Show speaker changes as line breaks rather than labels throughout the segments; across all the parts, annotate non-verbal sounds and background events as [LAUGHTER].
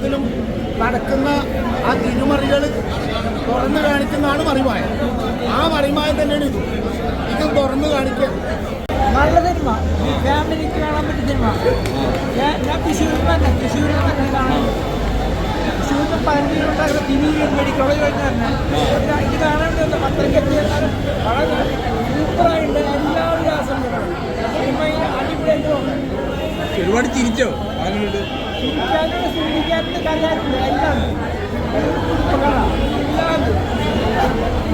ജീവിതത്തിലും നടക്കുന്ന ആ തിരുമറികൾ തുറന്നു കാണിക്കുന്നതാണ് മറിമായ. ആ മറിമായ തന്നെയാണ് ഇത്. ഇത് തുറന്നു കാണിക്കുക
നല്ല സിനിമ ഫാമിലിക്ക് കാണാൻ പറ്റിയ സിനിമ ഞാൻ ഞാൻ തൃശ്ശൂരിൽ തന്നെ തൃശ്ശൂരിൽ തന്നെ കാണാൻ തൃശ്ശൂരിൽ പതിനഞ്ചിലുണ്ടാകുന്ന തിരികെ മെഡിക്കൽ കോളേജ് കഴിഞ്ഞാൽ ഇത് കാണാൻ വേണ്ടി വന്ന പത്രയ്ക്ക് വളരെ സൂപ്പറായിട്ട് എല്ലാവരും ആസ്വദിക്കണം. സിനിമ അടിപൊളിയായിട്ട്
ഒരുപാട് തിരിച്ചോ അങ്ങനെയുണ്ട്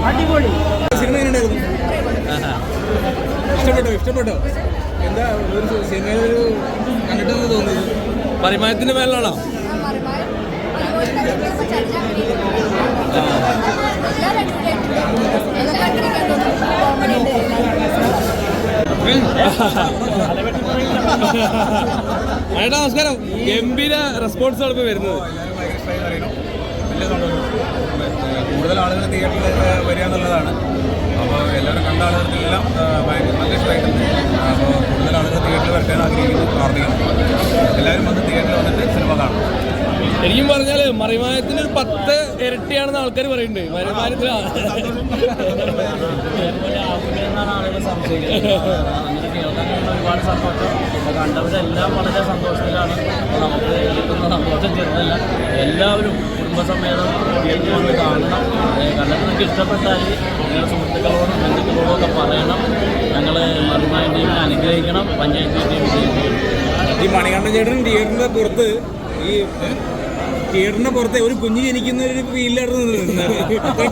അടിപൊളി.
സിനിമ എങ്ങനെയുണ്ടായിരുന്നു? ഇഷ്ടപ്പെട്ടോ? ഇഷ്ടപ്പെട്ടോ? എന്താ ഒരു സിനിമയിൽ ഒരു കണ്ടിട്ടെന്ന് തോന്നിയത്?
പരിമായത്തിന്റെ മേലാണോ? ഏട്ടാ നമസ്കാരം. ഗംഭീര റെസ്പോൺസ് ആണ് ഇപ്പൊ വരുന്നത്.
കൂടുതൽ ആളുകൾ തിയേറ്ററിൽ വരിക എന്നുള്ളതാണ്. അപ്പോൾ എല്ലാവരും കണ്ട ആളുകൾക്കെല്ലാം നല്ല ഇഷ്ടമായിട്ടുണ്ട് അപ്പോൾ കൂടുതൽ ആളുകൾ തിയേറ്ററിൽ വരട്ടാൻ ആഗ്രഹിക്കുന്നു പ്രാർത്ഥിക്കുന്നു. എല്ലാവരും വന്ന് തിയേറ്ററിൽ വന്നിട്ട് സിനിമ കാണും
ശരിക്കും പറഞ്ഞാൽ മറിമാനത്തിന് ഒരു പത്ത് ഇരട്ടിയാണെന്ന് ആൾക്കാർ പറയുന്നുണ്ട്.
സംശയിക്കുന്നത് [LAUGHS] ഒരുപാട് സന്തോഷം കണ്ടവരെല്ലാം വളരെ സന്തോഷത്തിലാണ് നമുക്ക് കിട്ടുന്ന സന്തോഷം ചെറുതല്ല എല്ലാവരും കുടുംബസമേതം തിയേറ്ററിൽ വന്ന് കാണണം കണ്ടിട്ട് നിങ്ങൾക്ക് ഇഷ്ടപ്പെട്ടാൽ നിങ്ങളുടെ സുഹൃത്തുക്കളോടും ബന്ധുക്കളോടും ഒക്കെ പറയണം ഞങ്ങൾ ടീമിനെ അനുഗ്രഹിക്കണം പഞ്ചായത്ത്
ഈ മണികണ്ഠൻ ചേട്ടൻ തിയേറ്ററിന്റെ പുറത്ത് ഈ തിയേറ്ററിന്റെ പുറത്തെ ഒരു കുഞ്ഞ് ജനിക്കുന്ന ഒരു ഫീലായിരുന്നു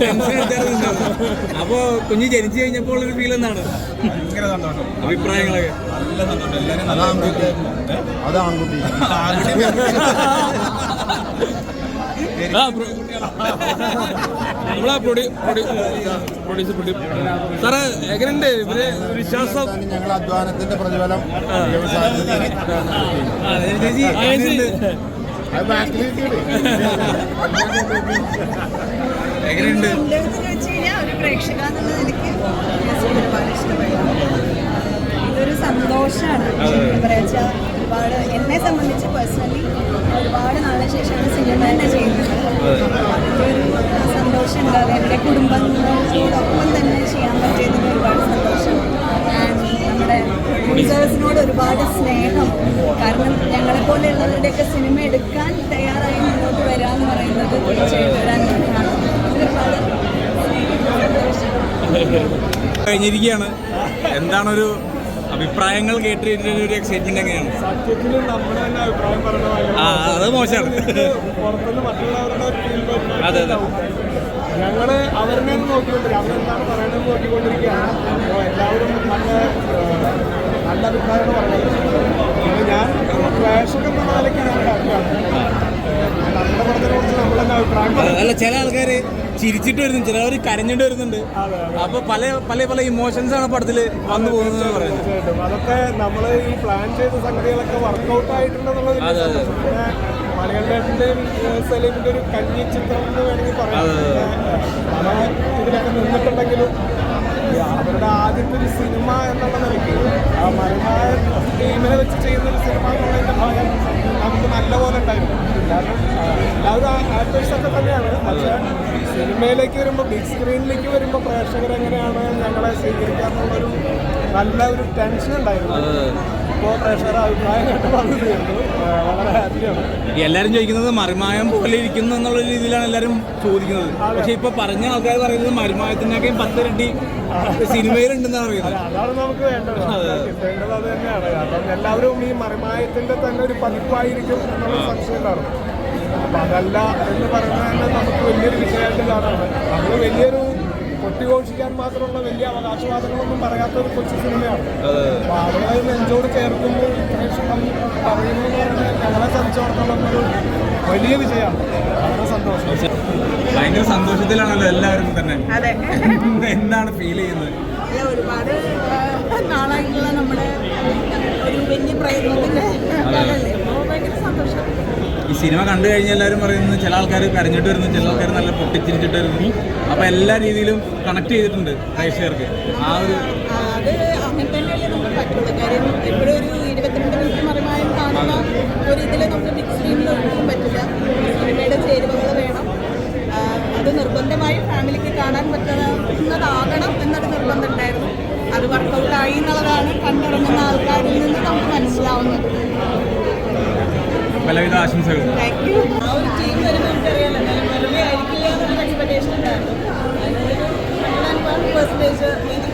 ടെൻഷൻ എടുത്തായിരുന്നു അപ്പോൾ കുഞ്ഞ് ജനിച്ചു കഴിഞ്ഞപ്പോൾ ഒരു ഫീൽ എന്താണ്? ഭയങ്കര സന്തോഷം. അഭിപ്രായങ്ങളൊക്കെ. നല്ല സന്തോഷം. എല്ലാവരും
നല്ല ആൺകുട്ടി.
നമ്മളെ പ്രൊഡ്യൂ പ്രൊഡ്യൂസർ പ്രൊഡ്യൂ സാറേ എങ്ങനെയുണ്ട്? ഇവർ വിശ്വാസം
ഞങ്ങൾ അധ്വാനത്തിന്റെ പ്രതിഫലം
എങ്ങനെയുണ്ട്?
ഒരു പ്രേക്ഷക ഒരുപാട് ഇതൊരു സന്തോഷമാണ് എന്താ പറയുക ഒരുപാട് എന്നെ സംബന്ധിച്ച് പേഴ്സണലി ഒരുപാട് നാളിന് ശേഷമാണ് സിനിമ തന്നെ ചെയ്യുന്നത് സന്തോഷം ഉണ്ടാവുക എന്റെ കുടുംബങ്ങളോടൊപ്പം തന്നെ ചെയ്യാൻ പറ്റിയതിൽ ഒരുപാട് സന്തോഷം ആൻഡ് നമ്മുടെ പ്രൊഡ്യൂസേഴ്സിനോട് ഒരുപാട് സ്നേഹം കാരണം ഞങ്ങളെ പോലെയുള്ളവരുടെയൊക്കെ സിനിമ എടുക്കാൻ തയ്യാറായി മുന്നോട്ട് വരിക എന്ന് പറയുന്നത് തീർച്ചയായിട്ടും ഒരു അനുഗ്രഹമാണ് ഒരുപാട് സന്തോഷം
കഴിഞ്ഞിരിക്കുകയാണ്. എന്താണൊരു അഭിപ്രായങ്ങൾ കേട്ടിട്ട് ഒരു എക്സൈറ്റ്മെന്റ് എങ്ങനെയാണ്? ആ അത് മോശമാണ്. അതെ, അതെ.
ഞങ്ങൾ അവരെ നോക്കിക്കൊണ്ടിരിക്കുക അവരെന്താണ് നോക്കിക്കൊണ്ടിരിക്കുകയാണ്. എല്ലാവരും നല്ല നല്ല അഭിപ്രായമാണ് പറയുന്നത്. ഞാൻ പ്രേക്ഷകൻ എന്ന നിലയ്ക്ക് ഞാൻ ഹാപ്പിയാണ് ഏഹ്, നമ്മുടെ പടത്തിനെ കുറിച്ച് നമ്മൾ തന്നെ അഭിപ്രായം പറയും
അല്ല ചില ആൾക്കാർ ചിരിച്ചിട്ട് വരുന്നു ചിലവർ കരഞ്ഞിട്ട് വരുന്നുണ്ട്. അപ്പൊ പല പല പല ഇമോഷൻസ് ആണ് പടത്തിൽ വന്നു പോകുന്നത് പറയുന്നത്.
അതൊക്കെ നമ്മൾ ഈ പ്ലാൻ ചെയ്ത സംഗതികളൊക്കെ വർക്ക്ഔട്ട് ആയിട്ടുണ്ടെന്നുള്ളത്. പിന്നെ സലീമിന്റെ ഒരു കഞ്ഞി ചിത്രം എന്ന് വേണമെങ്കിൽ പറയാം. ഇതിലൊക്കെ നിന്നിട്ടുണ്ടെങ്കിലും അവരുടെ ആദ്യത്തെ ഒരു സിനിമ എന്നുള്ള നിലയ്ക്ക് ആ മലയാള ടീമിനെ വെച്ച് ചെയ്യുന്ന ഒരു സിനിമ എന്നുള്ളതിന്റെ ഭാഗം നമുക്ക് നല്ലപോലെ ഉണ്ടായിരുന്നു. കാരണം എല്ലാവരും ആക്ടേഴ്സ് ഒക്കെ തന്നെയാണ്. പക്ഷേ സിനിമയിലേക്ക് വരുമ്പോൾ ബിഗ് സ്ക്രീനിലേക്ക് വരുമ്പോൾ പ്രേക്ഷകർ എങ്ങനെയാണ് ഞങ്ങളെ സ്വീകരിക്കാന്നുള്ളൊരു നല്ല ഒരു ടെൻഷൻ ഉണ്ടായിരുന്നു. ഇപ്പോൾ പ്രേക്ഷകർ അഭിപ്രായം കേട്ട് വന്നു തീർന്നു വളരെ ഹാപ്പിയാണ്
എല്ലാരും ചോദിക്കുന്നത് മറിമായം പോലെ ഇരിക്കുന്നു എന്നുള്ള രീതിയിലാണ് എല്ലാരും ചോദിക്കുന്നത്. പക്ഷെ ഇപ്പൊ പറഞ്ഞ ആൾക്കാർ പറയുന്നത് മറിമായത്തിനൊക്കെയും പത്തിരട്ടി സിനിമയിലുണ്ടെന്നാണ് അറിയുന്നത്
അതാണ് നമുക്ക് വേണ്ടത്. കിട്ടേണ്ടത് അത് തന്നെയാണ്. കാരണം എല്ലാവരും ഈ മറിമായത്തിന്റെ തന്നെ ഒരു പതിപ്പായിരിക്കും എന്നുള്ള സംശയമാണ് അപ്പൊ അതല്ല എന്ന് പറയുന്നത് തന്നെ നമുക്ക് വലിയൊരു വിഷയമായിട്ട് കാണാണ് നമ്മൾ വലിയൊരു കൊട്ടിഘോഷിക്കാൻ മാത്രമുള്ള വലിയ അവകാശവാദങ്ങളൊന്നും പറയാത്ത ഒരു കൊച്ചു സിനിമയാണ്. അപ്പൊ അവിടെ നെഞ്ചോട് ചേർക്കുമ്പോൾ പ്രേക്ഷകർ പറയുന്നു എന്ന് പറഞ്ഞാൽ ഞങ്ങളെ സംബന്ധിച്ചിടത്തോളം ഒരു വലിയ വിജയമാണ്.
ഭയങ്കര സന്തോഷത്തിലാണല്ലോ എല്ലാവരും തന്നെ. എന്താണ് ഫീൽ ചെയ്യുന്നത്?
ഒരുപാട് നാളായിട്ടുള്ള നമ്മുടെ ഒരു വലിയ പ്രയത്നത്തിന്റെ ഭയങ്കര സന്തോഷം.
ഈ സിനിമ കണ്ടു കഴിഞ്ഞാൽ എല്ലാവരും പറയുന്നത് ചില ആൾക്കാർ കരഞ്ഞിട്ട് വരുന്നു ചില ആൾക്കാർ നല്ല പൊട്ടിച്ചിരിച്ചിട്ട് വരുന്നു. അപ്പൊ എല്ലാ രീതിയിലും കണക്ട് ചെയ്തിട്ടുണ്ട് പ്രേക്ഷകർക്ക്. ആ ഒരു
പറ്റുള്ളൂ കാര്യം എപ്പോഴും ഒരു ഇരുപത്തിരണ്ട് മിനിറ്റ് മറിമായം കാണുന്ന ഒരു ഇതിൽ നമുക്ക് ബിഗ് ചെയ്യുന്നത് ഒരിക്കലും പറ്റില്ല. സിനിമയുടെ ചേരുവകൾ വേണം.
അത് നിർബന്ധമായും ഫാമിലിക്ക് കാണാൻ പറ്റുന്നതാകണം എന്നൊരു നിർബന്ധം ഉണ്ടായിരുന്നു. അത് വർക്കൗട്ടായി എന്നുള്ളതാണ് കണ്ടിറങ്ങുന്ന ആൾക്കാരിൽ നിന്ന് നമുക്ക് മനസ്സിലാവുന്നത്.
പലവിധ ആശംസകൾ
താങ്ക് ആ ഒരു ടീം വരുമ്പോൾ എനിക്കറിയാലോ വെറുതെ ആയിരിക്കില്ല എന്നൊരു എക്സ്പെക്ടേഷൻ ഉണ്ടായിരുന്നു. പെർസെന്റേജ് നീതി